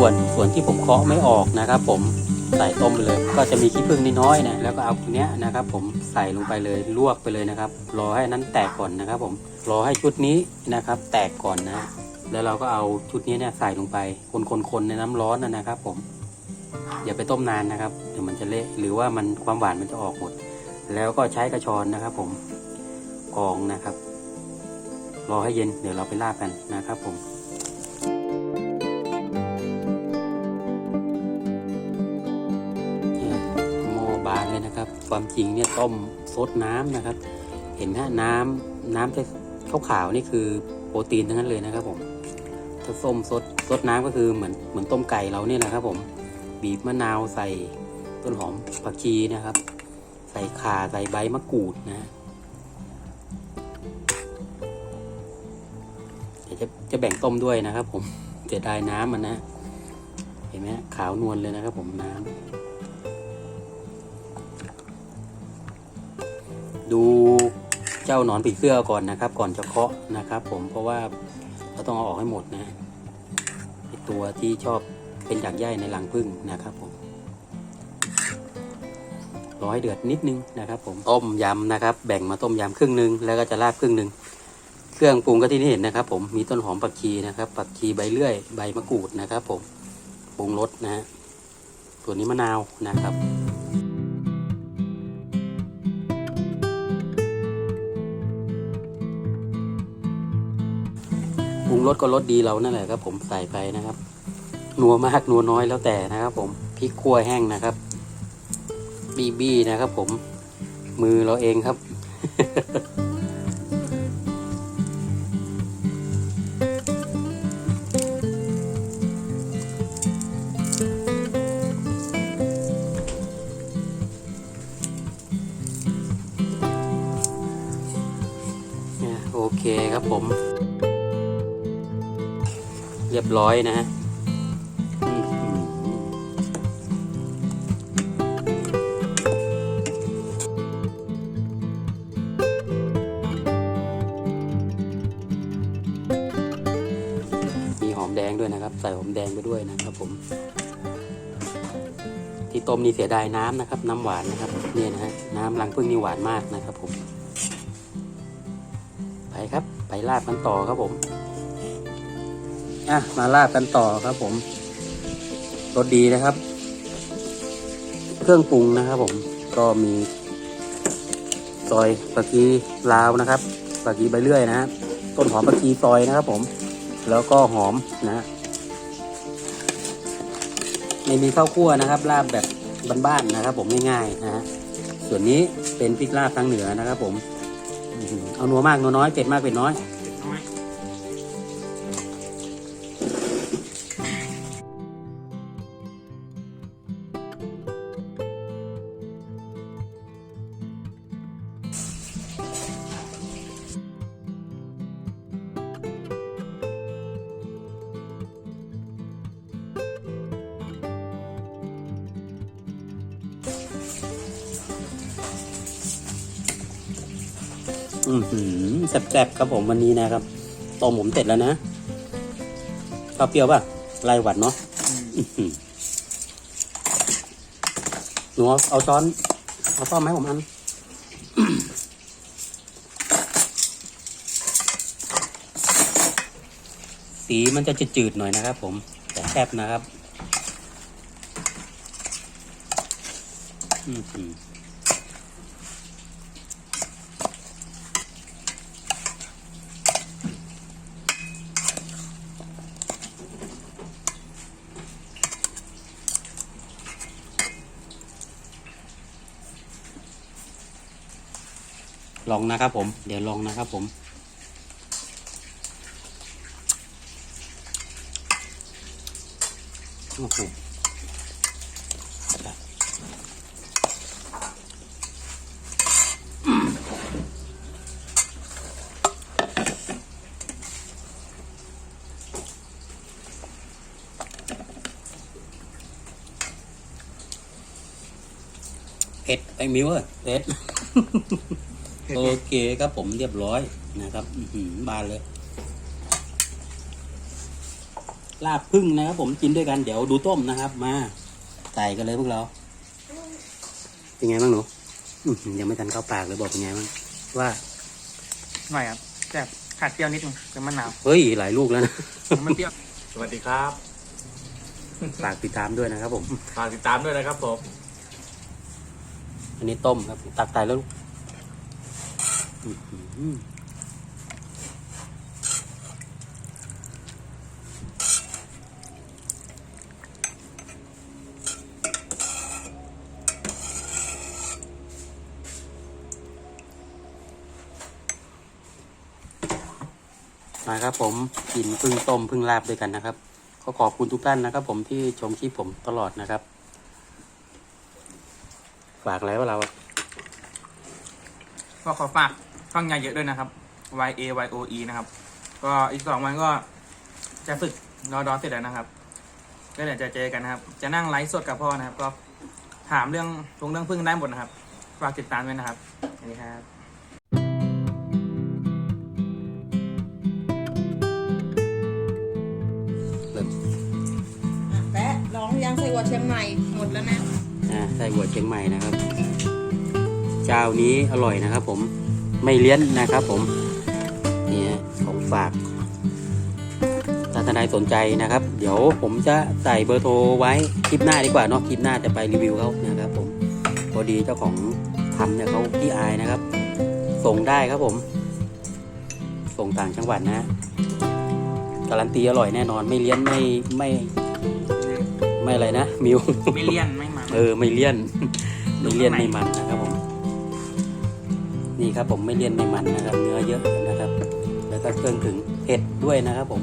ส่วนส่วนที่ผมเคาะไม่ออกนะครับ ผมใส่ต้มไปเลย ก็จะมีขี้ผึ้งนิดน้อยนะแล้วก็เอาเนี้ยนะครับ ผมใส่ลงไปเลยลวกไปเลยนะครับ รอให้นั้นแตกก่อนนะครับ ผมรอให้ชุดนี้นะครับ แตกก่อนนะ แล้วเราก็เอาชุดนี้เนี่ยใส่ลงไปคนๆๆในน้ำร้อนนะนะครับ ผม อย่าไปต้มนานนะครับเดี๋ยวมันจะเละหรือว่ามันความหวานมันจะออกหมด แล้วก็ใช้กระชอนนะครับ ผมกองนะครับ รอให้เย็นเดี๋ยวเราไปลาบกันนะครับ ผม ความจริงเนี่ยต้มซดน้ำนะครับ เห็นไหมฮะน้ำน้ำจะขาวๆนี่คือโปรตีนทั้งนั้นเลยนะครับ ผมถ้าส้มซดซดน้ำก็คือเหมือนเหมือนต้มไก่เราเนี่ยนะครับ ผมบีบมะนาวใส่ต้นหอมผักชีนะครับ ใส่ข่าใส่ใบมะกรูดนะเดี๋ยวจะจะแบ่งต้มด้วยนะครับ ผมเสียดายน้ำมันนะ เห็นไหมขาวนวลเลยนะครับ ผมน้ำ ดูเจ้าหนอนผีเสื้อก่อนนะครับ ก่อนจะเคาะนะครับ ผมเพราะว่าเราต้องเอาออกให้หมดนะตัวที่ชอบเป็นจากใยในรังผึ้งนะครับผมรอให้เดือดนิดนึงนะครับ ผมต้มยำนะครับ แบ่งมาต้มยำครึ่งหนึงแล้วก็จะราดครึ่งหนึงเครื่องปรุงก็ที่นี่เห็นนะครับ ผมมีต้นหอมผักชีนะครับผักชีใบเลื่อย ใบมะกรูดนะครับ ผมปรุงรสนะฮะส่วนนี้มะนาวนะครับ รสก็รสดีเรานั่นแหละครับ ผมใส่ไปนะครับ นัวมากนัวน้อยแล้วแต่นะครับ ผมพริกขั่วแห้งนะครับ บีบี้นะครับ ผมมือเราเองครับอะโอเคครับผม เรียบร้อยนะฮะมีหอมแดงด้วยนะครับ ใส่หอมแดงไปด้วยนะครับผม ที่ต้มนี่เสียดายน้ำนะครับ น้ำหวานนะครับเนี่ยนะฮะน้ำรังพึ่งนี่หวานมากนะครับผม ไปครับ ไปลาบกันต่อครับผม อะมาลาบกันต่อครับผมรสดีนะครับ เครื่องปรุงนะครับผม ก็มีซอยปลากีลาวนะครับปลากีใบเลื่อยนะฮะต้นหอมปลากีซอยนะครับผม แล้วก็หอมนะฮะไม่มีข้าวคั่วนะครับ ลาบแบบบ้านๆนะครับ ผมง่ายๆนะฮะส่วนนี้เป็นพริกลาบทางเหนือนะครับ ผมเอานัวมากนัวน้อยเป็ดมากเป็ดน้อย อือหือแซ่บๆครับผมวันนี้นะครับต้มผมเสร็จแล้วนะข้าวเปรี้ยวป่ะลายหวัดเนาะหนูเอาช้อนเอาซ่อมไหมาให้ผมอันสีมันจะจืดๆหน่อยนะครับ ผมแต่แซ่บนะครับ อือ ลองนะครับผม เดี๋ยวลองนะครับผมโอ้โหเผ็ดไอ้มิวเอ็ด โอเคครับผมเรียบร้อยนะครับอื้อหือบานเลย ลาบพึ่งนะครับผมกินด้วยกันเดี๋ยวดูต้มนะครับ มาใส่กันเลยพวกเรา เป็นไงบ้างหนูอื้อหือยังไม่ทันเข้าปากเลยบอกเป็นไงบ้างว่าหน่อยครับแต่ขาดเปรี้ยวนิดนึงเป็นมะนาวเฮ้ยหลายลูกแล้วนะมันเปรี้ยวสวัสดีครับฝากติดตามด้วยนะครับผมฝากติดตามด้วยนะครับผมอันนี้ต้มครับตักใส่แล้วลูกอื้อหือ มาครับผมกินพึ่งต้มพึ่งลาบด้วยกันนะครับ ก็ขอบคุณทุกท่านนะครับ ผมที่ชมคลิปผมตลอดนะครับ ฝากอะไรว่าเรา ก็ขอฝาก ฟังยาเยอะด้วยนะครับ Y A Y O E นะครับ ก็อีกสองวันก็จะฝึกรอดอเสร็จแล้วนะครับ ก็เดี๋ยวจะเจอกันนะครับ จะนั่งไลฟ์สดกับพ่อนะครับ ก็ถามเรื่องทงเรื่องพึ่งได้หมดนะครับ ฝากติดตามด้วยนะครับสวัสดีครับเริ่มอะแปะลองยังไส้หัวเชียงใหม่หมดแล้วนะอ่าไส้หัวเชียงใหม่นะครับ เจ้านี้อร่อยนะครับผม ไม่เลี้ยนนะครับผมเนี่ยของฝากถ้าท่านใดสนใจนะครับ เดี๋ยวผมจะใส่เบอร์โทรไว้คลิปหน้าดีกว่าเนาะคลิปหน้าจะไปรีวิวเขานะครับผมพอดีเจ้าของทำเนี่ยเขาที่อายนะครับ ส่งได้ครับผม ส่งต่างจังหวัดนะฮะการันตีอร่อยแน่นอนไม่เลี้ยนไม่ไม่ไม่อะไรนะมิวไม่เลี่ยนไม่มันเออไม่เลี่ยนไม่เลี่ยนไม่มันนะครับผม นี่ครับผมไม่เลี่ยนไม่มันนะครับ เนื้อเยอะนะครับ แล้วก็เครื่องถึงเผ็ดด้วยนะครับผม